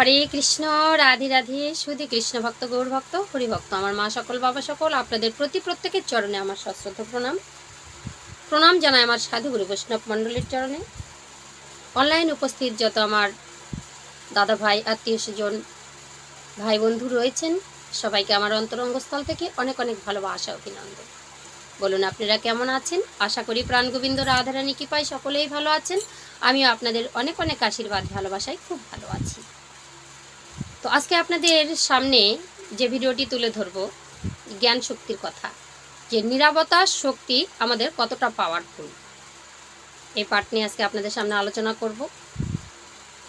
হরে কৃষ্ণ, রাধে রাধে সুধি কৃষ্ণ ভক্ত, গৌর ভক্ত, হরিভক্ত। আমার মা সকল, বাবা সকল, আপনাদের প্রতি প্রত্যেকের চরণে আমার সশ্রদ্ধ প্রণাম। প্রণাম জানাই আমার সাধু গুরু বৈষ্ণব মণ্ডলীর চরণে। অনলাইন উপস্থিত যত আমার দাদা ভাই, আত্মীয় স্বজন, ভাই বন্ধু রয়েছেন, সবাইকে আমার অন্তরঙ্গস্থল থেকে অনেক অনেক ভালোবাসা, অভিনন্দন। বলুন, আপনারা কেমন আছেন? আশা করি প্রাণ গোবিন্দ রাধারানী কৃপায় সকলেই ভালো আছেন। আমিও আপনাদের অনেক অনেক আশীর্বাদ, ভালোবাসায় খুব ভালো আছি। তো আজকে আপনাদের সামনে যে ভিডিওটি তুলে ধরব, জ্ঞান শক্তির কথা, যে নিরাপত্তা শক্তি আমাদের কতটা পাওয়ারফুল এই পার্ট নিয়ে আজকে আপনাদের সামনে আলোচনা করব।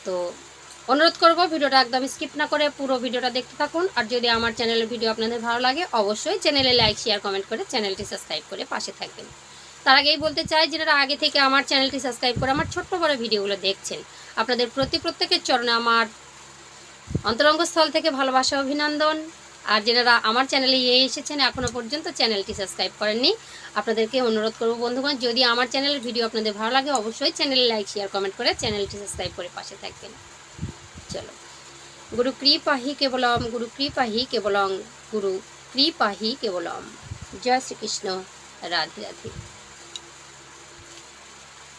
তো অনুরোধ করব ভিডিওটা একদম স্কিপ না করে পুরো ভিডিওটা দেখতে থাকুন। আর যদি আমার চ্যানেলের ভিডিও আপনাদের ভালো লাগে, অবশ্যই চ্যানেলে লাইক শেয়ার কমেন্ট করে চ্যানেলটি সাবস্ক্রাইব করে পাশে থাকবেন। তার আগেই বলতে চাই, যারা আগে থেকে আমার চ্যানেলটি সাবস্ক্রাইব করে আমার ছোট্ট বড় ভিডিওগুলো দেখছেন, আপনাদের প্রতি প্রত্যেকের চরণে আমার অন্তরঙ্গস্থল থেকে ভালোবাসা অভিনন্দন। আর যারা আমার চ্যানেলে ইয়ে এসেছেন এখনও পর্যন্ত চ্যানেলটি সাবস্ক্রাইব করেননি, আপনাদেরকে অনুরোধ করব বন্ধুগণ, যদি আমার চ্যানেলের ভিডিও আপনাদের ভালো লাগে, অবশ্যই চ্যানেলে লাইক, শেয়ার, কমেন্ট করে চ্যানেলটি সাবস্ক্রাইব করে পাশে থাকবেন। চলো। গুরু কৃপাহি কেবলম, গুরু কৃপাহি কেবলম, গুরু কৃপাহি কেবলম। জয় শ্রীকৃষ্ণ। রাধে রাধে।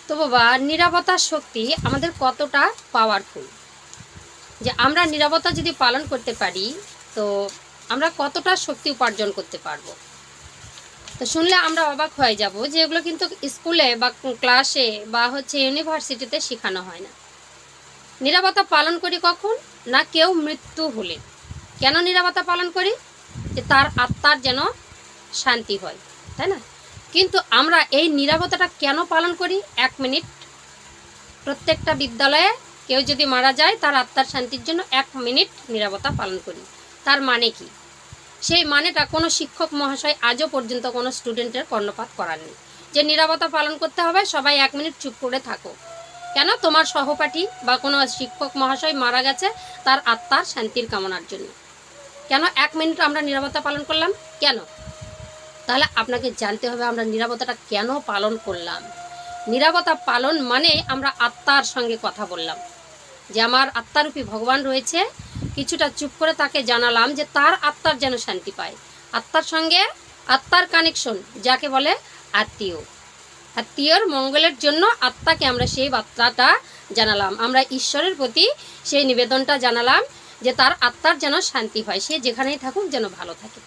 তো বাবা নিরাপত্তার শক্তি আমাদের কতটা পাওয়ারফুল যে আমরা নিরাপত্তা যদি পালন করতে পারি, তো আমরা কতটা শক্তি উপার্জন করতে পারব? তো শুনলে আমরা অবাক হয়ে যাব যে এগুলো কিন্তু স্কুলে বা ক্লাসে বা হচ্ছে ইউনিভার্সিটিতে শেখানো হয় না। নিরাপত্তা পালন করি কখন? না কেউ মৃত্যু হলে। কেন নিরাপত্তা পালন করি? যে তার আত্মার যেন শান্তি হয়, তাই না? কিন্তু আমরা এই নিরাপত্তাটা কেন পালন করি? এক মিনিট। প্রত্যেকটা বিদ্যালয়ে কেউ যদি মারা যায়, তার আত্মার শান্তির জন্য এক মিনিট নিরাপত্তা পালন করি। তার মানে কি? সেই মানেটা কোনো শিক্ষক মহাশয় আজও পর্যন্ত কোনো স্টুডেন্টের কর্ণপাত করাননি। যে নিরাপত্তা পালন করতে হবে, সবাই এক মিনিট চুপ করে থাকো কেন? তোমার সহপাঠী বা কোনো শিক্ষক মহাশয় মারা গেছে, তার আত্মার শান্তির কামনার জন্য। কেন এক মিনিট আমরা নিরাপত্তা পালন করলাম? কেন? তাহলে আপনাকে জানতে হবে আমরা নিরাপত্তাটা কেন পালন করলাম। নিরাপত্তা পালন মানে আমরা আত্মার সঙ্গে কথা বললাম। যে আমার আত্মারূপী ভগবান রয়েছে, কিছুটা চুপ করে তাকে জানালাম যে তার আত্মার যেন শান্তি পায়। আত্মার সঙ্গে আত্মার কানেকশন যাকে বলে আত্মীয়। আত্মীয়র মঙ্গলের জন্য আত্মাকে আমরা সেই বার্তাটা জানালাম। আমরা ঈশ্বরের প্রতি সেই নিবেদনটা জানালাম যে তার আত্মার যেন শান্তি হয়, সে যেখানেই থাকুক যেন ভালো থাকে।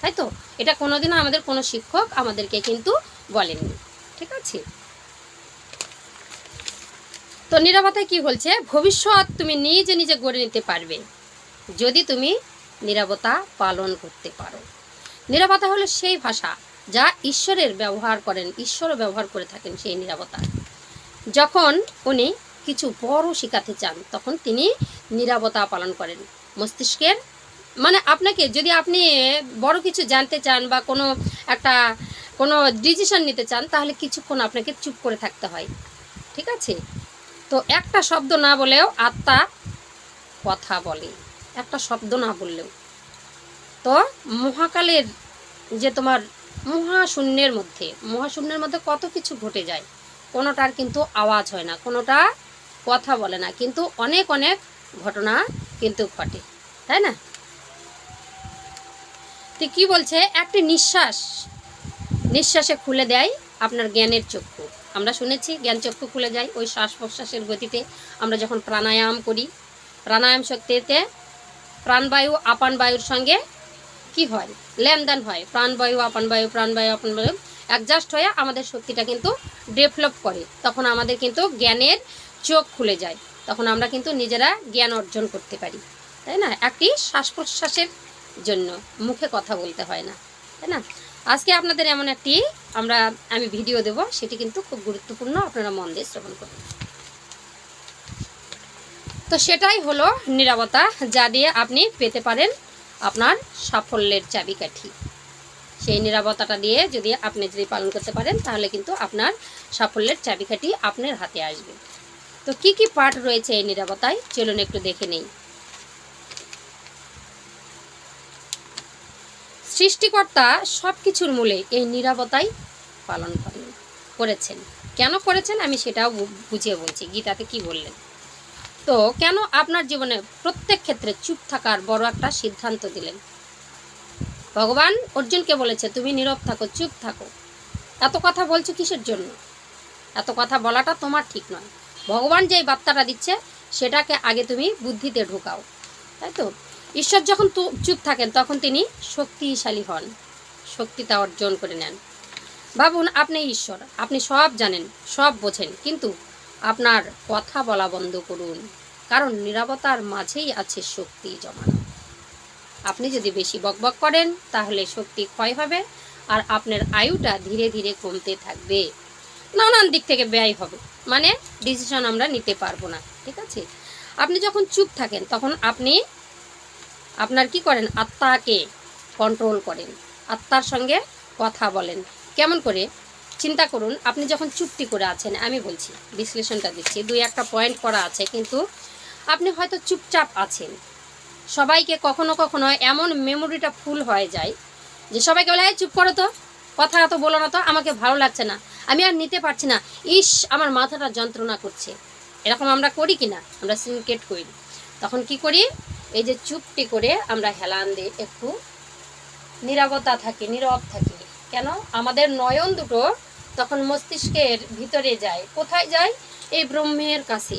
তাই তো? এটা কোনোদিনও আমাদের কোনো শিক্ষক আমাদেরকে কিন্তু বলেননি। ঠিক আছে? তো নিরাপত্তায় কি বলছে ভবিষ্যৎ তুমি নিজে নিজে গড়ে নিতে পারবে, যদি তুমি নিরাপত্তা পালন করতে পারো। নিরাপত্তা হলো সেই ভাষা যা ঈশ্বরের ব্যবহার করেন, ঈশ্বরও ব্যবহার করে থাকেন সেই নিরাপত্তা। যখন উনি কিছু বড় শেখাতে চান, তখন তিনি নিরাপত্তা পালন করেন মস্তিষ্কের। মানে আপনাকে, যদি আপনি বড় কিছু জানতে চান বা কোনো একটা, কোনো ডিসিশন নিতে চান, তাহলে কিছুক্ষণ আপনাকে চুপ করে থাকতে হয়। ঠিক আছে? তো একটা শব্দ না বলেও আত্মা কথা বলে। একটা শব্দ না বললেও। তো মহাকালের যে তোমার মহাশূন্যের মধ্যে মহাশূন্যের মধ্যে কত কিছু ঘটে যায়, কোনোটার কিন্তু আওয়াজ হয় না, কোনোটা কথা বলে না, কিন্তু অনেক অনেক ঘটনা কিন্তু ঘটে, তাই না? তো কি বলছে? একটি নিঃশ্বাস, নিঃশ্বাসে খুলে দেয় আপনার জ্ঞানের চক্ষু আমরা শুনেছি জ্ঞান চক্ষু খুলে যায় ওই শ্বাস প্রশ্বাসের গতিতে। আমরা যখন প্রাণায়াম করি, প্রাণায়াম শক্তিতে প্রাণবায়ু আপান বায়ুর সঙ্গে কি হয়? লেনদেন হয়। প্রাণবায়ু আপান বায়ু প্রাণবায়ু আপান বায়ু অ্যাডজাস্ট হয়ে আমাদের শক্তিটা কিন্তু ডেভেলপ করে। তখন আমাদের কিন্তু জ্ঞানের চোখ খুলে যায়। তখন আমরা কিন্তু নিজেরা জ্ঞান অর্জন করতে পারি। তাই না? একটি শ্বাস প্রশ্বাসের জন্য। মুখে কথা বলতে হয় না। তাই না? আজকে আপনাদের এমন একটি আমরা, আমি ভিডিও দেব, সেটি কিন্তু খুব গুরুত্বপূর্ণ, আপনারা মন দিয়ে শ্রবণ করুন। তো সেটাই হলো নিরাপত্তা যা দিয়ে আপনি পেতে পারেন আপনার সাফল্যের চাবিকাঠি। সেই নিরাপত্তাটা দিয়ে যদি আপনি যদি পালন করতে পারেন, তাহলে কিন্তু আপনার সাফল্যের চাবিকাঠি আপনার হাতে আসবে। তো কি কি পার্ট রয়েছে এই নিরাপত্তায় চলুন একটু দেখে নেই। সৃষ্টিকর্তা সব কিছুর মূলে এই নিরাপত্তাই পালন করেন, করেছেন। কেন করেছেন আমি সেটাও বুঝিয়ে বলছি। গীতাতে কি বললেন? তো কেন আপনার জীবনে প্রত্যেক ক্ষেত্রে চুপ থাকার বড় একটা সিদ্ধান্ত দিলেন? ভগবান অর্জুনকে বলেছে, তুমি নীরব থাকো, চুপ থাকো। এত কথা বলছো কিসের জন্য? এত কথা বলাটা তোমার ঠিক নয়। ভগবান যেই বার্তাটা দিচ্ছে, সেটাকে আগে তুমি বুদ্ধিতে ঢোকাও। তাই তো? ঈশ্বর যখন চুপ থাকেন, তখন তিনি শক্তিশালী হন। শক্তিটা অর্জন করে নেন। ভাবুন, আপনি ঈশ্বর, আপনি সব জানেন, সব বোঝেন, কিন্তু আপনার কথা বলা বন্ধ করুন, কারণ নিরাপত্তার মাঝেই আছে শক্তি জমানো। আপনি যদি বেশি বকবক করেন, তাহলে শক্তি ক্ষয় হবে, আর আপনার আয়ুটা ধীরে ধীরে কমতে থাকবে। নানান দিক থেকে ব্যয় হবে মানে ডিসিশন আমরা নিতে পারব না, ঠিক আছে? আপনি যখন চুপ থাকেন, তখন আপনি আপনার কি করেন? আত্মাকে কন্ট্রোল করেন। আত্মার সঙ্গে কথা বলেন। কেমন করে? চিন্তা করুন আপনি যখন চুপটি করে আছেন আমি বলছি বিশ্লেষণটা দিচ্ছি দুই একটা পয়েন্ট করা আছে কিন্তু আপনি হয়তো চুপচাপ আছেন। সবাইকে কখনো কখনো এমন মেমোরিটা ফুল হয়ে যায় যে সবাইকে বলে "এই, চুপ করো তো কথা তো বলো না তো আমাকে ভালো লাগছে না আমি আর নিতে পারছি না ইস আমার মাথাটা যন্ত্রণা করছে। এরকম আমরা করি কি না আমরা সিনকেট করি। তখন কি করি? এই যে চুপটি করে আমরা হেলান দিই, একটু নীরবতা থাকি, নীরব থাকি। কেন? আমাদের নয়ন দুটো তখন মস্তিষ্কের ভিতরে যায়। কোথায় যায়? এই ব্রহ্মের কাছে।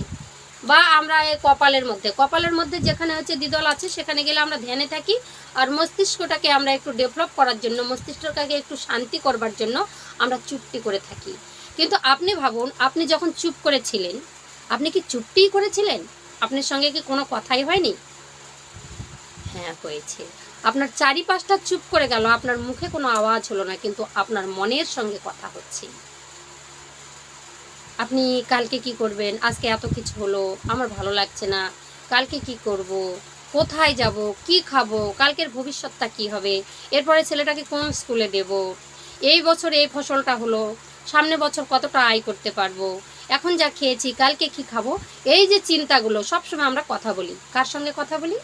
বা আমরা এই কপালের মধ্যে। কপালের মধ্যে যেখানে হচ্ছে দ্বিদল আছে, সেখানে গেলে আমরা ধ্যানে থাকি। আর মস্তিষ্কটাকে আমরা একটু ডেভেলপ করার জন্য, মস্তিষ্কটাকে একটু শান্তি করবার জন্য আমরা চুপটি করে থাকি। কিন্তু আপনি ভাবুন, আপনি যখন চুপ করেছিলেন, আপনি কি চুপটিই করেছিলেন? আপনার সঙ্গে কি কোনো কথাই হয়নি? হ্যাঁ হয়েছে। আপনার চারিপাশটা চুপ করে গেল, আপনার মুখে কোনো আওয়াজ হলো না, কিন্তু আপনার মনের সঙ্গে কথা হচ্ছে। আপনি কালকে কি করবেন? আজকে এত কিছু হলো, আমার ভালো লাগছে না। কালকে কি করব? কোথায় যাব? কি খাব? কালকের ভবিষ্যৎটা কি হবে? এরপরে ছেলেটাকে কোন স্কুলে দেব? এই বছর এই ফসলটা হলো, সামনে বছর কতটা আয় করতে পারব? এখন যা খেয়েছি, কালকে কি খাব? এই যে চিন্তাগুলো, সবসময় আমরা কথা বলি। কার সঙ্গে কথা বলি?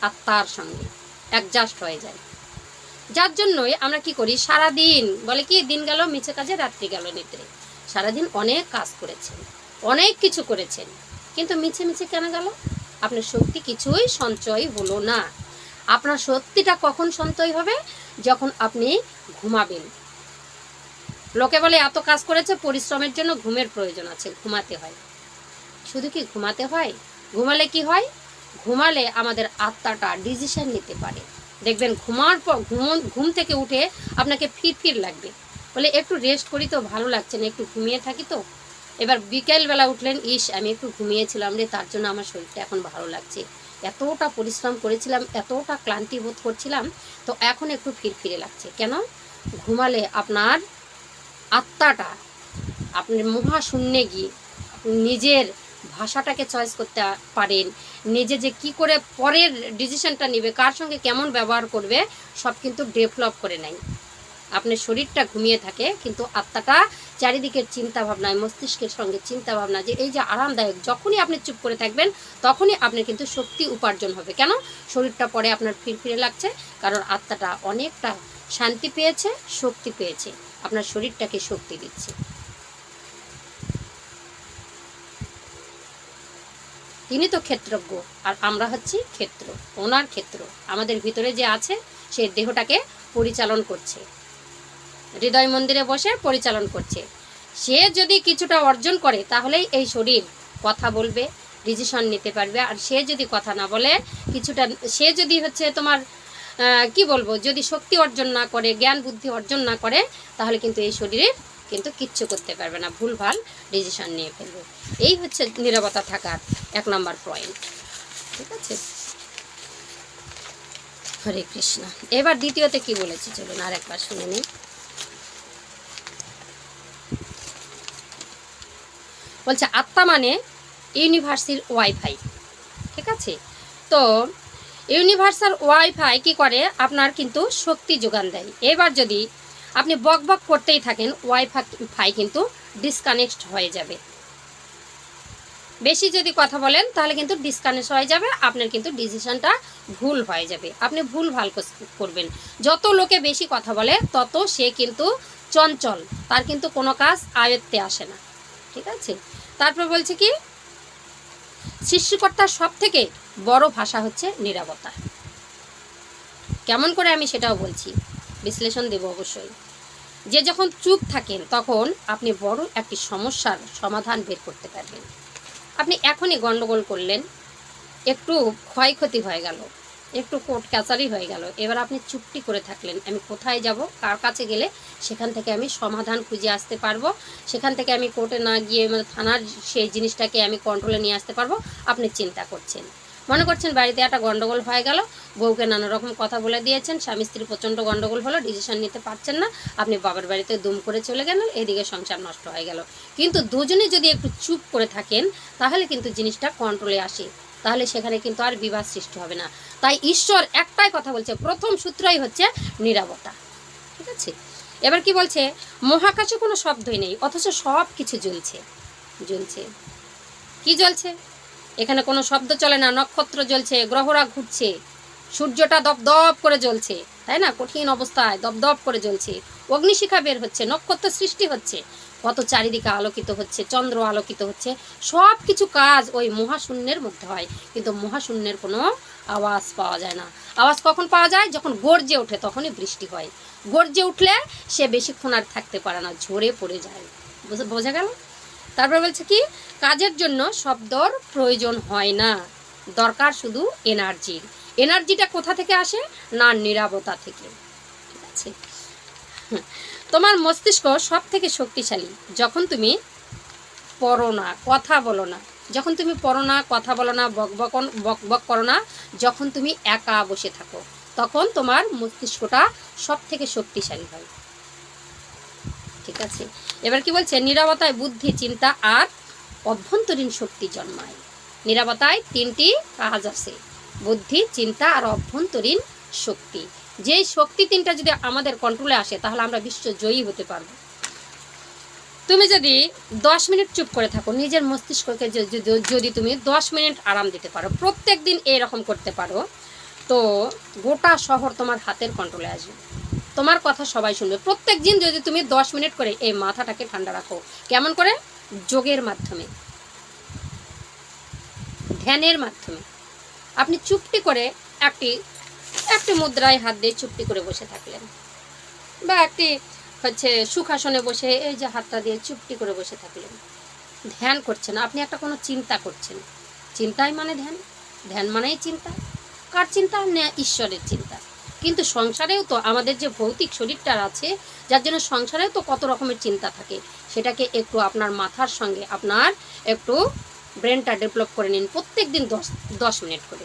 আত্মার সঙ্গে অ্যাডজাস্ট হয়ে যায়। যার জন্যই আমরা কি করি সারা দিন বলে কি, দিন গেল, মিছে কাজে, রাত্রি গেল নিদ্রে। সারাদিন অনেক কাজ করেছেন, অনেক কিছু করেছেন, কিন্তু মিছে মিছে কেন গেল? আপনার শক্তি কিছুই সঞ্চয় হলো না। আপনার সত্যিটা কখন সঞ্চয় হবে? যখন আপনি ঘুমাবেন। লোকে বলে, এত কাজ করেছে, পরিশ্রমের জন্য ঘুমের প্রয়োজন আছে, ঘুমাতে হয়। শুধু কি ঘুমাতে হয়? ঘুমালে কি হয়? ঘুমালে আমাদের আত্মাটা ডিসিশন নিতে পারে। দেখবেন ঘুমার পর ঘুম ঘুম থেকে উঠে আপনাকে ফিরফির লাগবে। বলে একটু রেস্ট করি তো ভালো লাগছে না, একটু ঘুমিয়ে থাকি তো। এবার বিকেলবেলা উঠলেন, ইস, আমি একটু ঘুমিয়েছিলাম রে, তার জন্য আমার শরীরটা এখন ভালো লাগছে। এতটা পরিশ্রম করেছিলাম, এতটা ক্লান্তি বোধ করছিলাম, তো এখন একটু ফিরফিরে লাগছে। কেন? ঘুমালে আপনার আত্মাটা আপনি মহাশূন্যে গিয়ে নিজের ভাষাটাকে চয়েস করতে পারেন। নিজে যে কি করে পরের ডিসিশনটা নেবে, কার সঙ্গে কেমন ব্যবহার করবে, সব কিন্তু ডেভেলপ করে নেয়। আপনার শরীরটা ঘুমিয়ে থাকে, কিন্তু আত্মাটা চারিদিকের চিন্তা ভাবনায় মস্তিষ্কের সঙ্গে চিন্তা ভাবনা যে এই যে আরামদায়ক, যখনই আপনি চুপ করে থাকবেন, তখনই আপনার কিন্তু শক্তি উপার্জন হবে। কেন? শরীরটা পরে আপনার ফিরফিরে লাগছে, কারণ আত্মাটা অনেকটা শান্তি পেয়েছে, শক্তি পেয়েছে। আপনার শরীরটাকে শক্তি দিচ্ছে। তিনি তো ক্ষেত্রজ্ঞ, আর আমরা হচ্ছি ক্ষেত্র, ওনার ক্ষেত্র। আমাদের ভিতরে যে আছে, সে দেহটাকে পরিচালন করছে। হৃদয় মন্দিরে বসে পরিচালন করছে। সে যদি কিছুটা অর্জন করে, তাহলেই এই শরীর কথা বলবে ডিসিশন নিতে পারবে। আর সে যদি কথা না বলে, কিছুটা, সে যদি হচ্ছে তোমার কি বলব, যদি শক্তি অর্জন না করে, জ্ঞান বুদ্ধি অর্জন না করে, তাহলে কিন্তু এই শরীরে কিন্তু কিচ্ছু করতে পারবে না, ভুলভাল ডিসিশন নিয়ে ফেলবে। এই হচ্ছে নিরবতা থাকার এক নম্বর পয়েন্ট ঠিক আছে? হরে কৃষ্ণ। এবার দ্বিতীয়তে কি বলেছি? চলুন আর একবার শুনে নিই। বলছে, আত্মা মানে ইউনিভার্সির ওয়াইফাই ঠিক আছে? তো ইউনিভার্সাল ওয়াইফাই কি করে? আপনার কিন্তু শক্তি যোগান দেয়। এবার যদি আপনি বক বক করতেই থাকেন ওয়াইফাই ফাই কিন্তু ডিসকানেক্ট হয়ে যাবে। বেশি যদি কথা বলেন, তাহলে কিন্তু ডিসকানেক্ট হয়ে যাবে, আপনার কিন্তু ডিসিশনটা ভুল হয়ে যাবে। আপনি ভুল ভালো করবেন। যত লোকে বেশি কথা বলে, তত সে কিন্তু চঞ্চল, তার কিন্তু কোনো কাজ আয়ত্তে আসে না। ঠিক আছে? তারপর বলছে কি, সৃষ্টিকর্তার সব থেকে বড় ভাষা হচ্ছে নিরাপত্তা। কেমন করে আমি সেটাও বলছি, বিশ্লেষণ দেব অবশ্যই। যে যখন চুপ থাকেন, তখন আপনি বড় একটি সমস্যার সমাধান বের করতে পারবেন। আপনি এখনই গণ্ডগোল করলেন, একটু ক্ষয়ক্ষতি হয়ে গেল, একটু কোর্ট কাচারি হয়ে গেল, এবার আপনি চুপটি করে থাকলেন, আমি কোথায় যাব, কার কাছে গেলে সেখান থেকে আমি সমাধান খুঁজে আসতে পারব, সেখান থেকে আমি কোর্টে না গিয়ে মানে থানার সেই জিনিসটাকে আমি কন্ট্রোলে নিয়ে আসতে পারব, আপনি চিন্তা করছেন। মনে করছেন বাড়িতে একটা গন্ডগোল হয়ে গেল? বউকে নানা রকম কথা বলে দিয়েছেন, স্বামী স্ত্রী প্রচণ্ড গন্ডগোল হলো ডিসিশন নিতে পারছেন না, আপনি বাবার বাড়িতে দুম করে চলে গেলেন, এদিকে সংসার নষ্ট হয়ে গেল। কিন্তু দুজনে যদি একটু চুপ করে থাকেন, তাহলে কিন্তু জিনিসটা কন্ট্রোলে আসে। তাহলে সেখানে কিন্তু আর বিবাদ সৃষ্টি হবে না। তাই ঈশ্বর একটাই কথা বলছে, প্রথম সূত্রই হচ্ছে নিরাপত্তা। ঠিক আছে? এবার কি বলছে? মহাকাশে কোনো শব্দই নেই, অথচ সব কিছু জ্বলছে। জ্বলছে। কি জ্বলছে? এখানে কোনো শব্দ চলে না, নক্ষত্র জ্বলছে, গ্রহরা ঘুরছে, সূর্যটা দপদপ করে জ্বলছে, তাই না? কঠিন অবস্থায় দপদপ করে জ্বলছে, অগ্নিশিখা বের হচ্ছে, নক্ষত্র সৃষ্টি হচ্ছে কত চারিদিকে আলোকিত হচ্ছে, চন্দ্র আলোকিত হচ্ছে সব কিছু কাজ ওই মহাশূন্যের মধ্যে হয়, কিন্তু মহাশূন্যের কোনো আওয়াজ পাওয়া যায় না। আওয়াজ কখন পাওয়া যায়? যখন গর্জে ওঠে, তখনই বৃষ্টি হয়। গর্জে উঠলে সে বেশিক্ষণ আর থাকতে পারে না, ঝরে পড়ে যায়। বোঝা গেল? তারপর বলছে কি, কাজের জন্য শব্দর প্রয়োজন হয় না। দরকার শুধু এনার্জির এনার্জিটা কোথা থেকে আসে? না, নিরাপত্তা থেকে। ঠিক আছে? তোমার মস্তিষ্ক সব থেকে শক্তিশালী। যখন তুমি পড়ো না, কথা বলো না, যখন তুমি পড়ো না, কথা বলো না, বক বক করো না, যখন তুমি একা বসে থাকো, তখন তোমার মস্তিষ্কটা সব থেকে শক্তিশালী হয়। ঠিক আছে। এবার কি বলছে? নিরাপত্তায় বুদ্ধি, চিন্তা আর অভ্যন্তরীণ শক্তি জন্মায়। নিরাপত্তায় তিনটি কাজ আছে। বুদ্ধি, চিন্তা আর অভ্যন্তরীণ শক্তি। যেই শক্তি তিনটা যদি আমাদের কন্ট্রোলে আসে, তাহলে আমরা বিশ্ব জয়ী হতে পারব। তুমি যদি দশ মিনিট চুপ করে থাকো, নিজের মস্তিষ্ককে যদি তুমি দশ মিনিট আরাম দিতে পারো প্রত্যেক দিন এরকম করতে পারো, তো গোটা শহর তোমার হাতের কন্ট্রোলে আসবে। তোমার কথা সবাই শুনবে। প্রত্যেক দিন যদি তুমি দশ মিনিট করে এই মাথাটাকে ঠান্ডা রাখো, কেমন করে? যোগের মাধ্যমে। ধ্যানের মাধ্যমে। আপনি চুপটি করে একটি একটি মুদ্রায় হাত দিয়ে চুপটি করে বসে থাকলেন। বা একটি হচ্ছে সুখাসনে বসে এই যে হাতটা দিয়ে চুপটি করে বসে থাকলেন। ধ্যান করছেন। আপনি একটা কোনো চিন্তা করছেন। চিন্তাই মানে ধ্যান। ধ্যান মানেই চিন্তা। কার চিন্তা? ঈশ্বরের চিন্তা। কিন্তু সংসারেও তো আমাদের যে ভৌতিক শরীরটা আছে, যার জন্য সংসারেও তো কত রকমের চিন্তা থাকে, সেটাকে একটু আপনার মাথার সঙ্গে আপনার একটু ব্রেনটা ডেভেলপ করে নিন প্রত্যেক দিন দশ দশ মিনিট করে।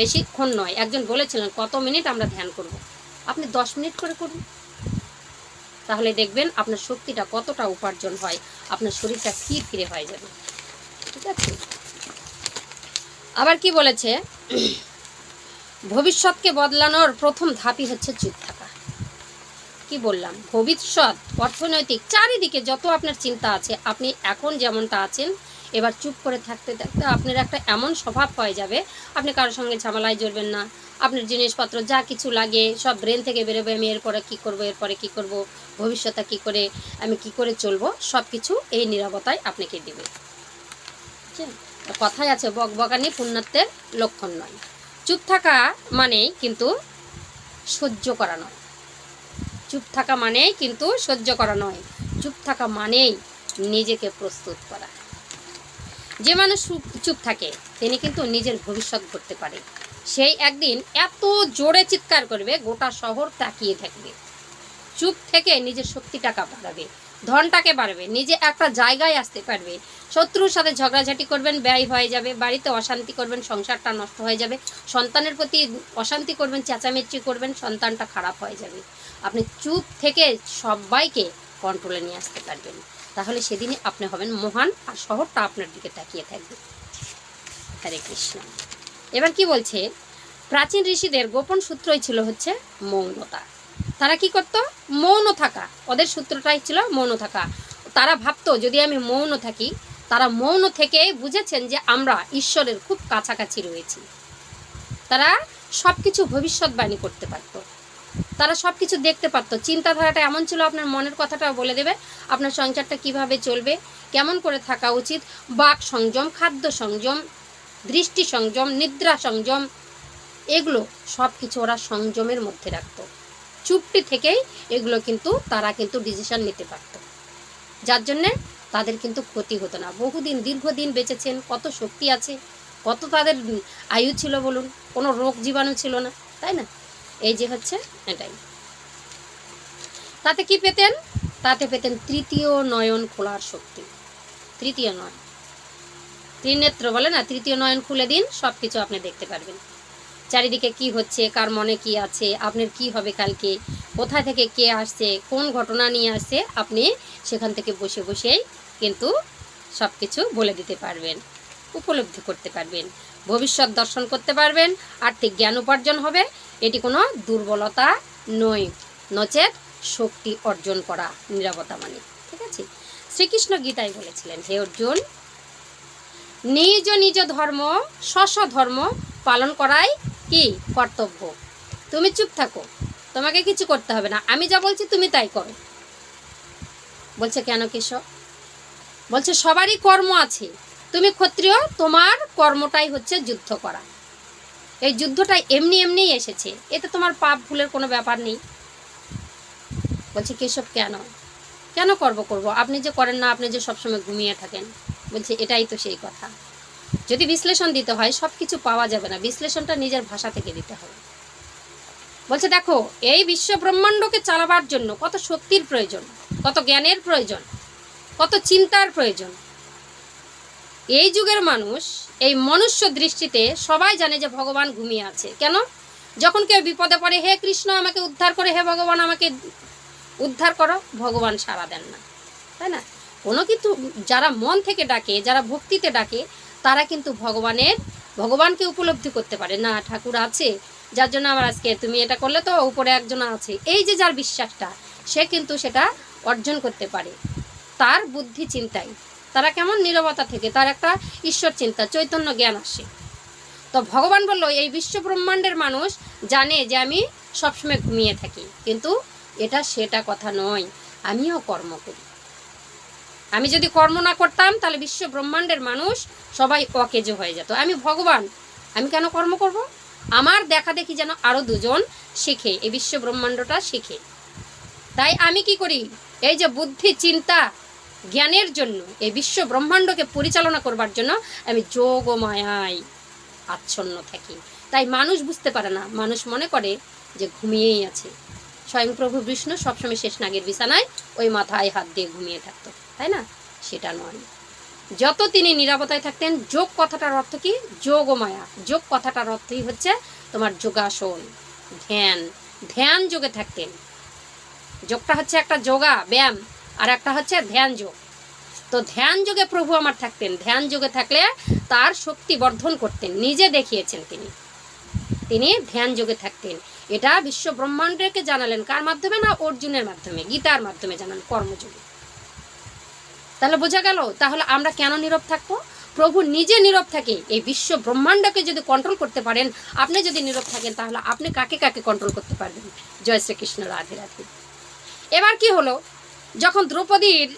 বেশিক্ষণ নয়, একজন বলেছিলেন, কত মিনিট আমরা ধ্যান করব? আপনি দশ মিনিট করে করুন। তাহলে দেখবেন আপনার শক্তিটা কতটা উপার্জন হয়, আপনার শরীরটা ফির ফিরে হয়ে যাবে। ঠিক আছে? আবার কি বলেছে? ভবিষ্যৎকে বদলানোর প্রথম ধাপই হচ্ছে চুপ থাকা। কি বললাম? ভবিষ্যৎ, অর্থনৈতিক চারিদিকে যত আপনার চিন্তা আছে, আপনি এখন যেমনটা আছেন, এবার চুপ করে থাকতে থাকতে আপনার একটা এমন স্বভাব হয়ে যাবে, আপনি কারোর সঙ্গে ঝামেলায় জড়বেন না। আপনার জিনিসপত্র যা কিছু লাগে, সব ব্রেন থেকে বেরোবে আমি এরপরে কী করব, এরপরে কী করব ভবিষ্যতে কী করে, আমি কি করে চলবো সব কিছু এই নিরাপত্তায় আপনাকে দেবে? কথায় আছে বক বকানি পুণ্যাত্মের লক্ষণ নয়। চুপ থাকা মানেই কিন্তু সহ্য করা নয় চুপ থাকা মানেই কিন্তু সহ্য করা নয় চুপ থাকা মানেই নিজেকে প্রস্তুত করা। যে মানুষ চুপ- থাকে, তিনি কিন্তু নিজের ভবিষ্যৎ গড়তে পারে। সেই একদিন এত জোরে চিৎকার করবে, গোটা শহর তাকিয়ে থাকবে। চুপ থেকে নিজের শক্তিটাকে বাড়াবে ধনটাকে বাড়বে, নিজে একটা জায়গায় আসতে পারবে। শত্রুর সাথে ঝগড়াঝাটি করবেন, ব্যয় হয়ে যাবে, বাড়িতে অশান্তি করবেন, সংসারটা নষ্ট হয়ে যাবে, সন্তানের প্রতি অশান্তি করবেন, চেঁচামেচি করবেন, সন্তানটা খারাপ হয়ে যাবে। আপনি চুপ থেকে সবাইকে কন্ট্রোলে নিয়ে আসতে পারবেন। তাহলে সেদিনই আপনি হবেন মহান আর শহরটা আপনার দিকে তাকিয়ে থাকবে। হরে কৃষ্ণ। এবার কি বলছে? প্রাচীন ঋষিদের গোপন সূত্রই ছিল হচ্ছে মৌনতা। তারা কি করতো? মৌন থাকা। ওদের সূত্রটাই ছিল মৌন থাকা। তারা ভাবতো, যদি আমি মৌন থাকি, তারা মৌন থেকে বুঝেছেন যে আমরা ঈশ্বরের খুব কাছাকাছি রয়েছি। তারা সব কিছু ভবিষ্যৎবাণী করতে পারতো। তারা সব কিছু দেখতে পারতো। চিন্তাধারাটা এমন ছিল, আপনার মনের কথাটা বলে দেবে, আপনার সংসারটা কীভাবে চলবে, কেমন করে থাকা উচিত, বাক সংযম, খাদ্য সংযম, দৃষ্টি সংযম, নিদ্রা সংযম, এগুলো সব কিছু ওরা সংযমের মধ্যে রাখতো। চুপটি থেকেই এগুলো কিন্তু তারা কিন্তু ডিসিশন নিতে পারতো। যার জন্যে তাদের কিন্তু ক্ষতি হতো না। বহুদিন, দীর্ঘদিন বেঁচেছেন, কত শক্তি আছে, কত তাদের আয়ু ছিল বলুন, কোনো রোগ জীবাণু ছিল না, তাই না? এই যে হচ্ছে এটাই। তাতে কি পেতেন? তাতে পেতেন তৃতীয় নয়ন খোলার শক্তি। তৃতীয় নয়ন। ত্রিনেত্র বলে না, তৃতীয় নয়ন খুলে দিন সব কিছু আপনি দেখতে পারবেন। চারিদিকে কি হচ্ছে, কার মনে কি আছে, আপনার কি হবে কালকে কোথা থেকে কে আসছে, কোন ঘটনা নিয়ে আসছে, আপনি সেখান থেকে বসে বসেই কিন্তু সব কিছু বলে দিতে পারবেন, উপলব্ধি করতে পারবেন, ভবিষ্যৎ দর্শন করতে পারবেন, আর্থিক জ্ঞান উপার্জন হবে, এটি কোনো দুর্বলতা নয়, নচেত শক্তি অর্জন করা নিরাপত্তা মানে ঠিক আছে? শ্রীকৃষ্ণ গীতায় বলেছিলেন, হে অর্জুন নিজ নিজ ধর্ম স্ব ধর্ম পালন করাই কি কর্তব্য? তুমি চুপ থাকো। তোমাকে কিছু করতে হবে না। আমি যা বলছি তুমি তাই করো। বলছে, কেন কেশব? বলছে, সবারই কর্ম আছে। তুমি ক্ষত্রিয়, তোমার কর্মটাই হচ্ছে যুদ্ধ করা। এই যুদ্ধটাই এমনি এমনিই এসেছে। এতে তোমার পাপ ভুলের কোনো ব্যাপার নেই। বলছে, কেশব, কেন? কেন কর্ম করব? আপনি যে করেন না, আপনি যে সবসময় ঘুমিয়ে থাকেন। বলছে, এটাই তো সেই কথা। যদি বিশ্লেষণ দিতে হয় সব কিছু পাওয়া যাবে না। বিশ্লেষণটা নিজের ভাষা থেকে দিতে হবে। বলছে, দেখো, এই বিশ্ব ব্রহ্মাণ্ডকে চালাবার জন্য কত শক্তির প্রয়োজন, কত জ্ঞানের প্রয়োজন, কত চিন্তার প্রয়োজন। এই যুগের মানুষ, এই মনুষ্য দৃষ্টিতে সবাই জানে যে ভগবান ঘুমিয়ে আছে। কেন? যখন কেউ বিপদে পড়ে, হে কৃষ্ণ, আমাকে উদ্ধার করে, হে ভগবান, আমাকে উদ্ধার করো। ভগবান সাড়া দেন না। তাই না? কোনো কিন্তু যারা মন থেকে ডাকে, যারা ভক্তিতে ডাকে, তারা কিন্তু ভগবানের, ভগবানকে উপলব্ধি করতে পারে। না, ঠাকুর আছে, যার জন্য আমার আজকে তুমি এটা করলে তো উপরে একজন আছে। এই যে যার বিশ্বাসটা, সে কিন্তু সেটা অর্জন করতে পারে। তার বুদ্ধি চিন্তাই। তারা কেমন নীরবতা থেকে, তার একটা ঈশ্বর চিন্তা, চৈতন্য জ্ঞান আসে। তো ভগবান বলল, এই বিশ্ব ব্রহ্মাণ্ডের মানুষ জানে যে আমি সবসময় ঘুমিয়ে থাকি। কিন্তু এটা সেটা কথা নয়। আমিও কর্ম করি। আমি যদি কর্ম না করতাম, তাহলে বিশ্ব ব্রহ্মাণ্ডের মানুষ সবাই অকেজ হয়ে যেত। আমি ভগবান, আমি কেন কর্ম করব? আমার দেখা দেখি যেন আরও দুজন শিখে, এই বিশ্ব ব্রহ্মাণ্ডটা শিখে। তাই আমি কি করি? এই যে বুদ্ধি, চিন্তা, জ্ঞানের জন্য এই বিশ্ব ব্রহ্মাণ্ডকে পরিচালনা করবার জন্য আমি যোগ ও মায়ায় আচ্ছন্ন থাকি। তাই মানুষ বুঝতে পারে না, মানুষ মনে করে যে ঘুমিয়েই আছে। স্বয়ং প্রভু বিষ্ণু সবসময় শেষ নাগের বিছানায় ওই মাথায় হাত দিয়ে ঘুমিয়ে থাকতো। তাই না? সেটা নয়। যত তিনি নিরাপত্তায় থাকতেন, যোগ কথাটার অর্থ কি? যোগ মায়া। যোগ কথাটার অর্থই হচ্ছে তোমার যোগাসন, ধ্যান। ধ্যান যোগে থাকতেন। যোগটা হচ্ছে একটা যোগা, ব্যায়াম, আর একটা হচ্ছে ধ্যান যোগ। তো ধ্যান যোগে প্রভু আমার থাকতেন। ধ্যান যোগে থাকলে তার শক্তি বর্ধন করতেন। নিজে দেখিয়েছেন তিনি। তিনি ধ্যান যোগে থাকতেন। এটা বিশ্ব ব্রহ্মাণ্ডকে জানালেন কার মাধ্যমে না অর্জুনের মাধ্যমে? গীতার মাধ্যমে জানান কর্মযোগে। তাহলে বোঝা গেল, তাহলে আমরা কেন নীরব থাকব? প্রভু নিজে নীরব থাকে, এই বিশ্ব ব্রহ্মাণ্ডকে যদি কন্ট্রোল করতে পারেন, আপনি যদি নীরব থাকেন, তাহলে আপনি কাকে কাকে কন্ট্রোল করতে পারবেন? জয় শ্রীকৃষ্ণ, রাধে রাধে। এবার কি হলো? যখন দ্রৌপদীর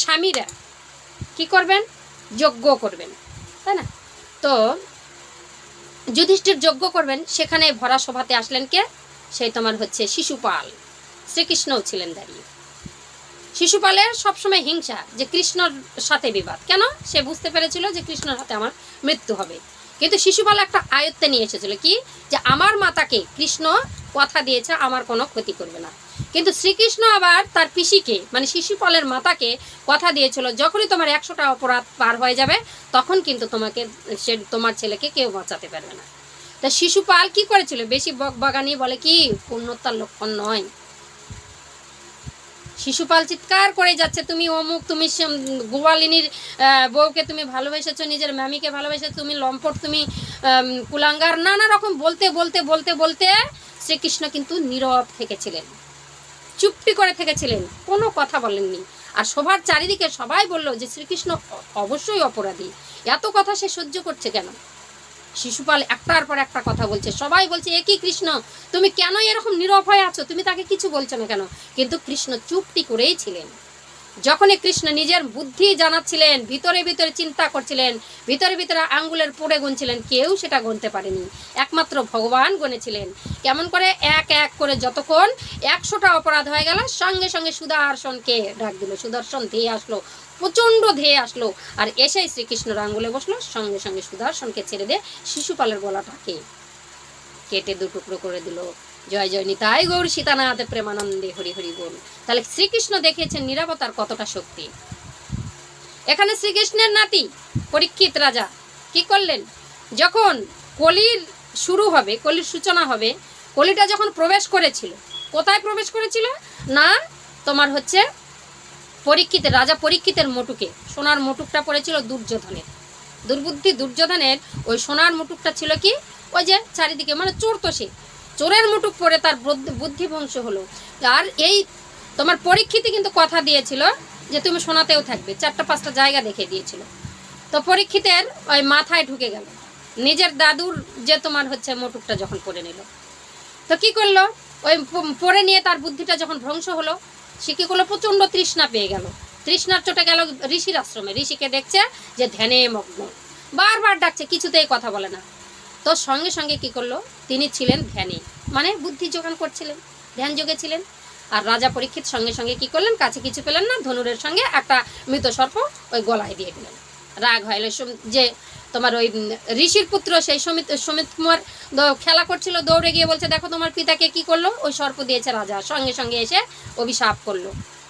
স্বামীরা কি করবেন? যজ্ঞ করবেন, তাই না? তো যুধিষ্ঠির যজ্ঞ করবেন, সেখানে ভরা সভাতে আসলেন কে? সেই তোমার হচ্ছে শিশুপাল, শ্রীকৃষ্ণও ছিলেন দাঁড়িয়ে। শিশুপালের সবসময় হিংসা, যে কৃষ্ণর সাথে বিবাদ। কেন? সে বুঝতে পেরেছিল যে কৃষ্ণর হাতে আমার মৃত্যু হবে। কিন্তু শিশুপাল একটা আয়ত্তে নিয়ে এসেছিল কি? যে আমার মাতাকে কৃষ্ণ কথা দিয়েছে, আমার কোনো ক্ষতি করবে না। কিন্তু শ্রীকৃষ্ণ আবার তার পিসিকে মানে শিশুপালের মাতাকে কথা দিয়েছিল, যখনই তোমার একশোটা অপরাধ পার হয়ে যাবে, তখন কিন্তু তোমাকে, সে তোমার ছেলেকে কেউ বাঁচাতে পারবে না। তা শিশুপাল কি করেছিল? বেশি বকবাগানি বলে কি? পূর্ণতার লক্ষণ নয়। শিশুপাল চিৎকার করে যাচ্ছে, তুমি অমুক, তুমি গোয়ালিনীর বউকে তুমি ভালোবেসেছো, নিজের ম্যামিকে ভালোবেসে তুমি লম্পট, তুমি কুলাঙ্গার। নানা রকম বলতে বলতে বলতে বলতে শ্রীকৃষ্ণ কিন্তু নীরব থেকেছিলেন। চুপটি করে থেকেছিলেন, কোনো কথা বলেননি। আর সবার চারিদিকে সবাই বলল যে শ্রীকৃষ্ণ অবশ্যই অপরাধী। এত কথা সে সহ্য করছে কেন? শিশুপাল একটার পর একটা কথা বলছে। সবাই বলছে একই কৃষ্ণ? তুমি কেন এরকম নিরভয় আছো? তুমি তাকে কিছু বলছো না কেন? কিন্তু কৃষ্ণ চুপটি করেই ছিলেন। যখনই কৃষ্ণ নিজের বুদ্ধি জানাচ্ছিলেন, ভিতরে ভিতরে চিন্তা করছিলেন, ভিতরে ভিতরে আঙ্গুলের পড়ে গুনছিলেন, কেউ সেটা গুনতে পারেনি। একমাত্র ভগবান গুনেছিলেন। কেমন করে এক এক করে যতক্ষণ একশোটা অপরাধ হয়ে গেল, সঙ্গে সঙ্গে সুদর্শনকে ডাক দিল। সুদর্শন ধেয়ে আসলো, প্রচণ্ড ধেয়ে আসলো, আর এসেই শ্রীকৃষ্ণর আঙ্গুলে বসল, সঙ্গে সঙ্গে সুদর্শনকে ছেড়ে দিয়ে শিশুপালের গলাটাকে কেটে দু টুকরো করে দিল। জয় জয় নিতাই গৌর সীতানাথ, প্রেমানন্দে হরি হরি বল। তাহলে শ্রীকৃষ্ণ দেখিয়েছেন নিরাপত্তার কতটা শক্তি। এখানে শ্রীকৃষ্ণের নাতি, পরীক্ষিত রাজা, কি করলেন? যখন কলির শুরু হবে, কলির সূচনা হবে, কলিটা যখন প্রবেশ করেছিল, কোথায় প্রবেশ করেছিল? না, তোমার হচ্ছে পরীক্ষিতের রাজা পরীক্ষিতের মুটুকে, সোনার মুটুকটা পড়েছিল দুর্যোধনের। দুর্বুদ্ধি দুর্যোধনের, ওই সোনার মুটুকটা ছিল কি? ওই যে চারিদিকে মানে চোর তো সে। চোরের মুটুক পরে তার বুদ্ধি- বুদ্ধিভংশ হলো। আর এই তোমার পরীক্ষিতে কিন্তু কথা দিয়েছিল যে তুমি শোনাতেও থাকবে। চারটা, পাঁচটা জায়গা দেখে দিয়েছিল। তো পরীক্ষিতের ওই মাথায় ঢুকে গেল। নিজের দাদুর যে তোমার হচ্ছে মুটুকটা যখন পরে নিল। তো কি করল? ওই প- পরে নিয়ে তার বুদ্ধিটা যখন ভ্রংশ হলো, সে কী করল? প্রচণ্ড তৃষ্ণা পেয়ে গেল। তৃষ্ণার চোটে গেল ঋষির আশ্রমে। ঋষিকে দেখছে যে ধ্যানে মগ্ন। বারবার ডাকছে, কিছুতেই কথা বলে না। তো সঙ্গে সঙ্গে কি করল? তিনি ছিলেন ধ্যানে। মানে বুদ্ধি যোগান করছিলেন, ধ্যান যোগে ছিলেন আর রাজা পরীক্ষিত সঙ্গে সঙ্গে কি করলেন? কাছে কিছু পেলেন না, ধনুরের সঙ্গে একটা মৃত সর্প ওই গলায় দিয়ে দিলেন। রাগ হয় যে তোমার ওই ঋষির পুত্র সেই সমিত সমিত কুমার খেলা করছিল, দৌড়ে গিয়ে বলছে, দেখো তোমার পিতাকে কি করল? ওই সর্প দিয়েছে রাজা। সঙ্গে সঙ্গে এসে অভিশাপ করল।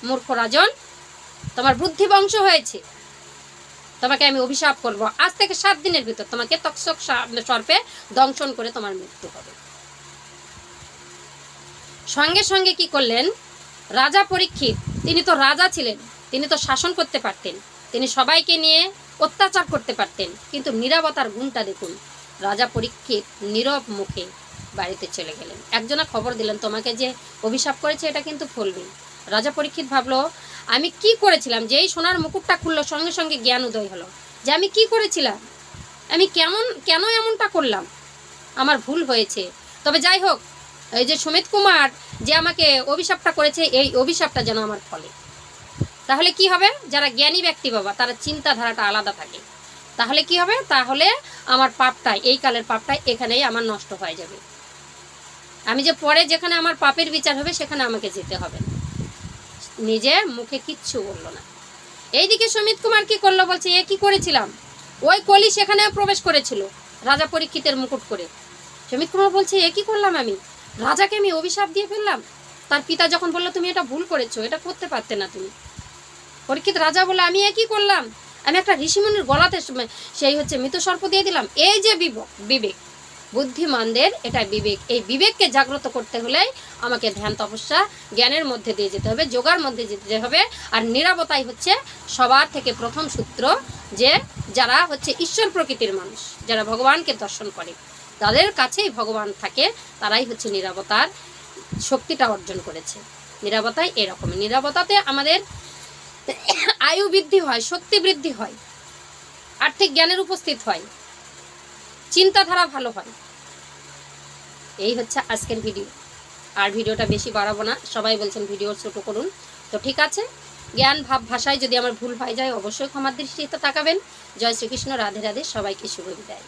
মূর্খ রাজন, তোমার বুদ্ধি বংশ হয়েছে। তোমাকে আমি অভিশাপ করব। আজ থেকে সাত দিনের ভিতর তোমাকে তক্ষক সা- সর্পে দংশন করে তোমার মৃত্যু হবে। সঙ্গে সঙ্গে কি করলেন? রাজা পরীক্ষিত, তিনি তো রাজা ছিলেন, তিনি তো শাসন করতে পারতেন, তিনি সবাইকে নিয়ে অত্যাচার করতে পারতেন, কিন্তু নীরবতার গুণটা দেখুন, রাজা পরীক্ষিত নীরব মুখে বাড়িতে চলে গেলেন। একজনা খবর দিলেন, তোমাকে যে অভিশাপ করেছে, এটা কিন্তু ফলবে রাজা পরীক্ষিত ভাবলো আমি কি করেছিলাম যেই সোনার মুকুটটা খুললো, সঙ্গে সঙ্গে জ্ঞান উদয় হলো। যে আমি কি করেছিলাম? আমি কেমন কেন এমনটা করলাম? আমার ভুল হয়েছে। তবে যাই হোক, এই যে সুমিত কুমার যে আমাকে অভিশাপটা করেছে, এই অভিশাপটা যেন আমার ফলে। তাহলে কি হবে? যারা জ্ঞানী ব্যক্তি বাবা, তারা চিন্তাধারাটা আলাদা থাকে। তাহলে কি হবে? তাহলে আমার পাপটা, এই কালের পাপটা এখানেই আমার নষ্ট হয়ে যাবে। আমি যে পরে যেখানে আমার পাপের বিচার হবে, সেখানে আমাকে যেতে হবে। না নিজে মুখে কিচ্ছু বলল না। এইদিকে সুমিত কুমার কি করল বলছে, এ কি করেছিলাম? ওই কলি সেখানেও প্রবেশ করেছিল, রাজা পরীক্ষিতের মুকুট করে সুমিত কুমার বলছে, এ কি করলাম আমি? রাজাকে আমি অভিশাপ দিয়ে ফেললাম? তার পিতা যখন বলল, তুমি এটা ভুল করেছ, এটা করতে পারতে না তুমি। পরীক্ষিত রাজা বলে আমি এ কি করলাম? আমি একটা ঋষিমুনির গলাতে সেই হচ্ছে মৃত সর্প দিয়ে দিলাম। এই যে বিবেক। বুদ্ধিমানদের এটা বিবেক। এই বিবেককে জাগ্রত করতে হলে আমাকে ধ্যান, তপস্যা, জ্ঞানের মধ্যে দিয়ে যেতে হবে, যোগার মধ্যে যেতে হবে। আর নিরাপত্তাই হচ্ছে সবার থেকে প্রথম সূত্র যে যারা হচ্ছে ঈশ্বর প্রকৃতির মানুষ, যারা ভগবানকে দর্শন করে। তাদের কাছেই ভগবান থাকে, তারাই হচ্ছে নিরাপত্তার শক্তিটা অর্জন করেছে। নিরাপত্তায় এরকম। নিরাপত্তাতে আমাদের আয়ু বৃদ্ধি হয়, শক্তি বৃদ্ধি হয়, আর্থিক জ্ঞানের উপস্থিত হয়, চিন্তাধারা ভালো হয়। এই হচ্ছে আজকের ভিডিও। আর ভিডিওটা বেশি বাড়াবো না, সবাই বলছেন ভিডিও ছোটো করুন। তো ঠিক আছে, জ্ঞান ভাব ভাষায় যদি আমার ভুল হয়ে যায়, অবশ্যই ক্ষমার দৃষ্টিতে তাকাবেন। জয় শ্রীকৃষ্ণ, রাধে রাধে, সবাইকে শুভ বিদায়।